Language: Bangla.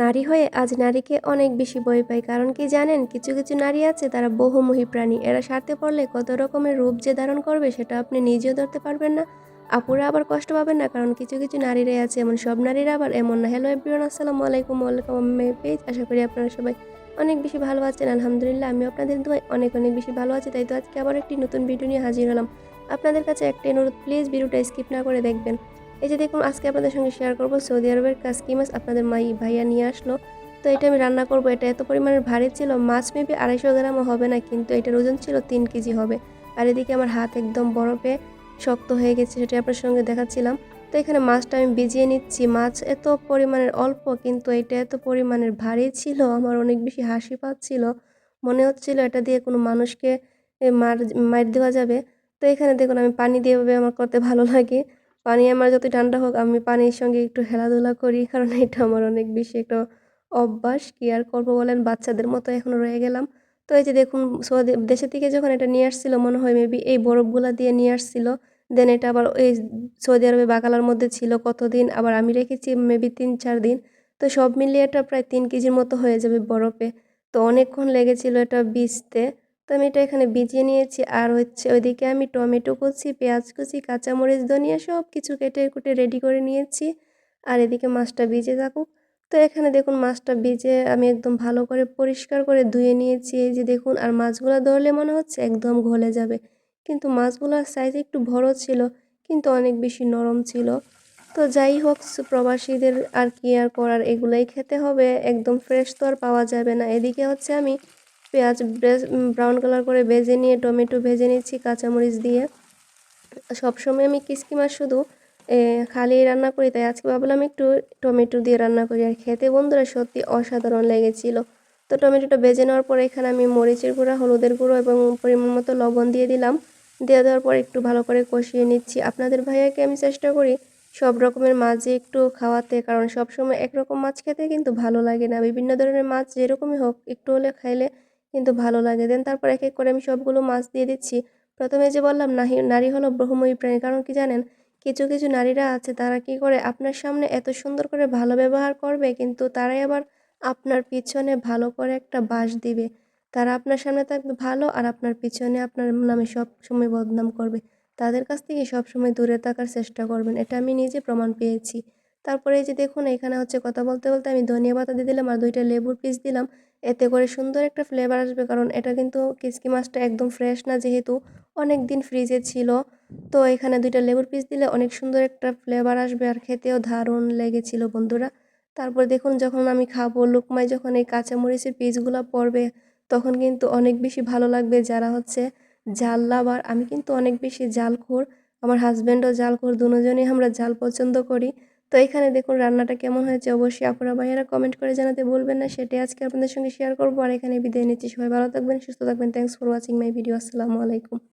নারী হয়ে আজ নারীকে অনেক বেশি ভয় পায়। কারণ কি জানেন? কিছু কিছু নারী আছে তারা বহুমুখী প্রাণী। এরা স্বার্থে পড়লে কত রকমের রূপ যে ধারণ করবে সেটা আপনি নিজেও ধরতে পারবেন না। আপুরা আবার কষ্ট পাবেন না। কারণ কিছু কিছু নারীরাই আছে, এমন সব নারীরা আবার এমন না। হ্যালো এভরিওয়ান আসসালামু আলাইকুম ওয়েলকাম পেজ আশা করি আপনারা সবাই অনেক বেশি ভালো আছেন। আলহামদুলিল্লাহ আমি আপনাদের দোয়াই অনেক অনেক বেশি ভালো আছি। তাই তো আজকে আবার একটি নতুন ভিডিও নিয়ে হাজির হলাম। আপনাদের কাছে একটা অনুরোধ প্লিজ ভিডিওটা স্কিপ না করে দেখবেন। এই যে দেখুন, আজকে আপনাদের সঙ্গে শেয়ার করব সৌদি আরবের কাসকি মাছ আপনাদের মাই ভাইয়া নিয়ে আসলো। তো এটা আমি রান্না করব। এটা এত পরিমাণের ভারী ছিল, মাছ মেবি আড়াইশো গ্রামও হবে না, কিন্তু এটার ওজন ছিল তিন কেজি হবে। আর এদিকে আমার হাত একদম বরফে শক্ত হয়ে গেছে, সেটা আপনার সঙ্গে দেখাচ্ছিলাম। তো এখানে মাছটা আমি ভিজিয়ে নিচ্ছি। মাছ এত পরিমাণের অল্প, কিন্তু এটা এত পরিমাণের ভারী ছিল, আমার অনেক বেশি হাসি পাচ্ছিল। মনে হচ্ছিল এটা দিয়ে কোনো মানুষকে মার মার দেওয়া যাবে। তো এখানে দেখুন, আমি পানি দিয়ে আমার করতে ভালো লাগে। পানি আমার যতই ঠান্ডা হোক, আমি পানির সঙ্গে একটু খেলাধুলা করি, কারণ এটা আমার অনেক বেশি একটা অভ্যাস। কি আর করব বলেন? বাচ্চাদের মতো এখনও রয়ে গেলাম। তো এই যে দেখুন, সৌদি দেশের থেকে যখন এটা নিয়ে আসছিল, মনে হয় মেবি এই বরফগুলা দিয়ে নিয়ে আসছিল। দেন এটা আবার এই সৌদি আরবে বাকালার মধ্যে ছিল কতদিন, আবার আমি রেখেছি মেবি তিন চার দিন। তো সব মিলিয়ে এটা প্রায় তিন কেজির মতো হয়ে যাবে বরফে। তো অনেকক্ষণ লেগেছিল এটা বিছতে আমি এটা এখানে ভিজিয়ে নিয়েছি। আর হচ্ছে ওইদিকে আমি টমেটো কুচি, পেঁয়াজ কুচি, কাঁচামরিচ, ধনিয়া সব কিছু কেটে কুটে রেডি করে নিয়েছি। আর এদিকে মাছটা ভিজে থাকুক। তো এখানে দেখুন মাছটা ভিজে আমি একদম ভালো করে পরিষ্কার করে ধুয়ে নিয়েছি। এই যে দেখুন, আর মাছগুলো ধরলে মনে হচ্ছে একদম ঘলে যাবে। কিন্তু মাছগুলোর সাইজ একটু বড় ছিল, কিন্তু অনেক বেশি নরম ছিল। তো যাই হোক, প্রবাসীদের আর কি আর করার এগুলাই খেতে হবে। একদম ফ্রেশ তো আর পাওয়া যাবে না। এদিকে হচ্ছে আমি পেঁয়াজ ব্রাউন কালার করে ভেজে নিয়ে টমেটো ভেজে নিচ্ছি, কাঁচামরিচ দিয়ে। সবসময় আমি কিসকি মাছ শুধু খালি রান্না করি, তাই আজকে ভাবলাম একটু টমেটো দিয়ে রান্না করি। আর খেতে বন্ধুরা সত্যি অসাধারণ লেগেছিল। তো টমেটোটা ভেজে নেওয়ার পরে এখানে আমি মরিচের গুঁড়া, হলুদের গুঁড়ো এবং পরিমাণ মতো লবণ দিয়ে দিলাম। দিয়ে দেওয়ার পর একটু ভালো করে কষিয়ে নিচ্ছি। আপনাদের ভাইয়াকে আমি চেষ্টা করি সব রকমের মাছই একটু খাওয়াতে, কারণ সব সময় একরকম মাছ খেতে কিন্তু ভালো লাগে না। বিভিন্ন ধরনের মাছ যেরকমই হোক, একটু হলে খাইলে কিন্তু ভালো লাগে। দেন তারপর এক এক করে আমি সবগুলো মাছ দিয়ে দিচ্ছি। প্রথমে যে বললাম, নাহি, নারী হলো ব্রহ্মময়ী প্রাণী। কারণ কি জানেন? কিছু কিছু নারীরা আছে, তারা কি করে? আপনার সামনে এত সুন্দর করে ভালো ব্যবহার করবে, কিন্তু তারাই আবার আপনার পিছনে ভালো করে একটা বাস দিবে। তারা আপনার সামনে থাকবে ভালো আর আপনার পিছনে আপনার নামে সব সময় বদনাম করবে। তাদের কাছ থেকে সব সময় দূরে থাকার চেষ্টা করবেন। এটা আমি নিজে প্রমাণ পেয়েছি। তারপরে এই যে দেখুন, এখানে হচ্ছে কথা বলতে বলতে আমি ধনিয়া পাতা দিয়ে দিলাম আর দুইটা লেবুর পিস দিলাম। এতে করে সুন্দর একটা ফ্লেভার আসবে কারণ এটা কিন্তু কিসকি মাছটা একদম ফ্রেশ না যেহেতু অনেক দিন ফ্রিজে ছিল। তো এখানে দুইটা লেবুর পিস দিলে অনেক সুন্দর একটা ফ্লেভার আসবে আর খেতেও দারুণ লেগেছিল বন্ধুরা। তারপর দেখুন, যখন আমি খাব লুকমায় যখন এই কাঁচামরিচের পিসগুলো পড়বে, তখন কিন্তু অনেক বেশি ভালো লাগবে। যারা হচ্ছে জাল লাভার, আমি কিন্তু অনেক বেশি জাল খোর, আমার হাজব্যান্ডও জাল খোর, দুজনেই আমরা জাল পছন্দ করি। তো এখানে দেখুন রান্নাটা কেমন হয়েছে, অবশ্যই আপনারা ভাইয়ারা কমেন্ট করে জানাতে বলবেন না। সেটাই আজকে আপনাদের সঙ্গে শেয়ার করব। আর এখানে বিদায় নিচ্ছি। সবাই ভালো থাকবেন, সুস্থ থাকবেন। Thanks for watching my video আসসালামু আলাইকুম।